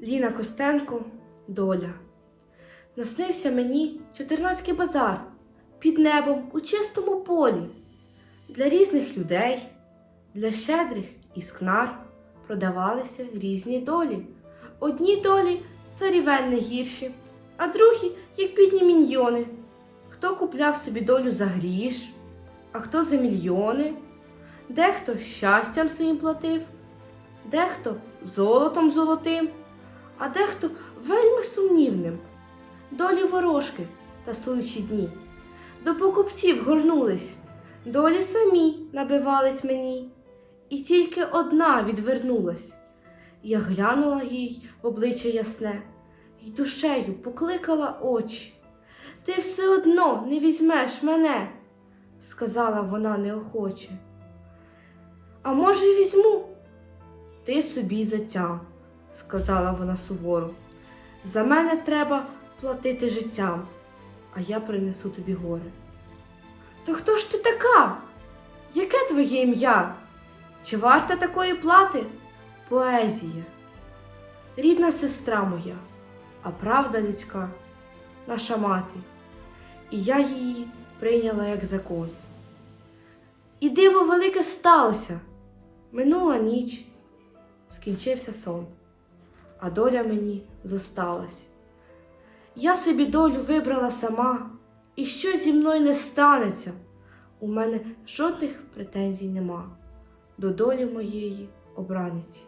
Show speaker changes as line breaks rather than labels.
Ліна Костенко, доля. Наснився мені чотирнацький базар під небом у чистому полі. Для різних людей, для щедрих і скнар продавалися різні долі. Одні долі царівен гірші, а другі, як бідні міньйони. Хто купляв собі долю за гріш, а хто за мільйони, дехто щастям своїм платив, дехто золотом золотим, а дехто вельми сумнівним. Долі ворожки тасуючі дні. До покупців горнулись, долі самі набивались мені, і тільки одна відвернулась. Я глянула їй в обличчя ясне, й душею покликала очі. Ти все одно не візьмеш мене, сказала вона неохоче. А може, візьму? Ти собі затям, сказала вона суворо. За мене треба платити життям, а я принесу тобі горе. То хто ж ти така? Яке твоє ім'я? Чи варта такої плати? Поезія, рідна сестра моя, а правда людська, наша мати, і я її прийняла як закон. І диво велике сталося. Минула ніч, скінчився сон, а доля мені зосталась. Я собі долю вибрала сама, і що зі мною не станеться, у мене жодних претензій нема до долі моєї обраниці.